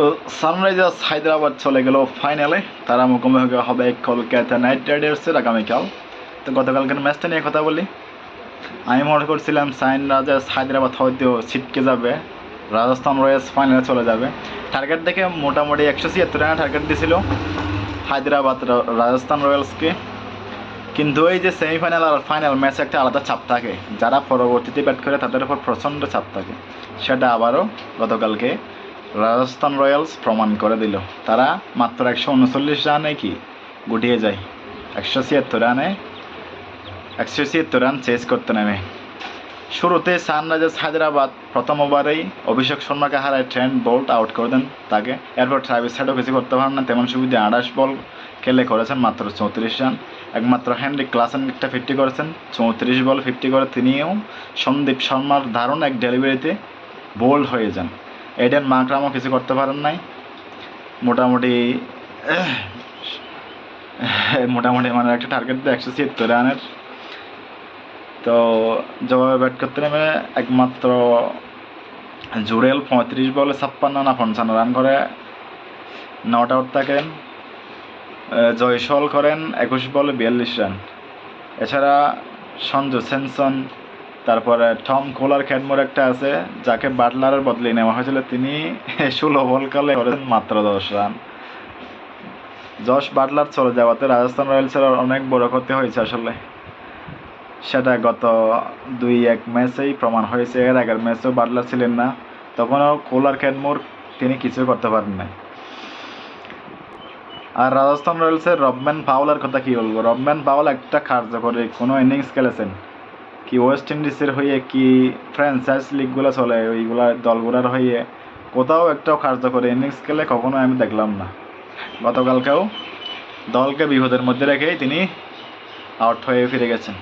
তো সানরাইজার্স হায়দ্রাবাদ চলে গেল ফাইনালে। তারা মুখোমুখি হবে কলকাতা নাইট রাইডার্সের আগামীকাল। তো গতকালকের ম্যাচটা নিয়ে কথা বলি। আমি মনে করছিলাম সানরাইজার্স হায়দ্রাবাদ হয়তো ছিটকে যাবে। রাজস্থান রয়্যালস ফাইনালে চলে যাবে। টার্গেট দেখে মোটামুটি একশো ছিয়াত্তর রানের টার্গেট দিয়েছিল হায়দ্রাবাদ রাজস্থান রয়্যালসকে। কিন্তু এই যে সেমিফাইনাল আর ফাইনাল ম্যাচে একটা আলাদা চাপ থাকে। যারা পরবর্তীতে ব্যাট করে তাদের উপর প্রচণ্ড চাপ থাকে। সেটা আবারও গতকালকে রাজস্থান রয়্যালস প্রমাণ করে দিল। তারা মাত্র একশো উনচল্লিশ রানে কি গুটিয়ে যায়? একশো ছিয়াত্তর রানে একশো ছিয়াত্তর রান চেস করতে নেমে। শুরুতে সানরাইজার্স হায়দ্রাবাদ প্রথম ওভারেই অভিষেক শর্মাকে হারায় ট্রেন্ড বোল্ট আউট করে দেন তাকে। এরপর ট্রাভিস হেডও কিছু করতে পারেন না, তেমন সুবিধা আঠাশ বল খেলে করেছেন মাত্র চৌত্রিশ রান। একমাত্র হ্যান্ডি ক্লাসেন একটা ফিফটি করেছেন, চৌত্রিশ বল ফিফটি করে তিনিও সন্দীপ শর্মার দারুণ এক ডেলিভারিতে বোল্ড হয়ে যান। এডেন মাকরামও কিছু করতে পারেন নাই। মোটামুটি মোটামুটি মানে একটা টার্গেট দিয়ে একশো ছিয়াত্তর রানের। তো জবাবে ব্যাট করতে নেমে একমাত্র জুরেল পঁয়ত্রিশ বলে ছাপ্পান্ন না পঞ্চান্ন রান করে। নট আউট থাকেন। জয়সল করেন একুশ বলে বিয়াল্লিশ রান। এছাড়া সঞ্জু সেনসন তারপরে টম কোলার খ্যাডমোর একটা আছে, যাকে বাটলারের বদলে নেওয়া হয়েছিল, তিনি ষোলো বল কালে করেছেন মাত্র দশ রান। জশ বাটলার চলে যাওয়াতে রাজস্থান রয়্যালসের অনেক বড় ক্ষতি হয়েছে আসলে। সেটা গত দুই এক ম্যাচেই প্রমাণ হয়েছে, এর আগের ম্যাচেও বাটলার ছিলেন না, তখনও কোলার ক্যাডমোর তিনি কিছু করতে পারেন নাই। আর রাজস্থান রয়্যালসের রবম্যান পাওলার কথা কি বলব? রবম্যান পাওয়াল একটা কার্যকরী কোনো ইনিংস খেলেছেন। কি ওয়েস্ট ইন্ডিজের হয়ে কি ফ্র্যাঞ্চাইজ লিগগুলো চলে, ওইগুলা দলগুলার হয়ে কোথাও একটাও কার্যকরী ইনিংস খেলে কখনো আমি দেখলাম না। গতকালকেও দলকে বিপদের মধ্যে রেখেই তিনি আউট হয়ে ফিরে গেছেন।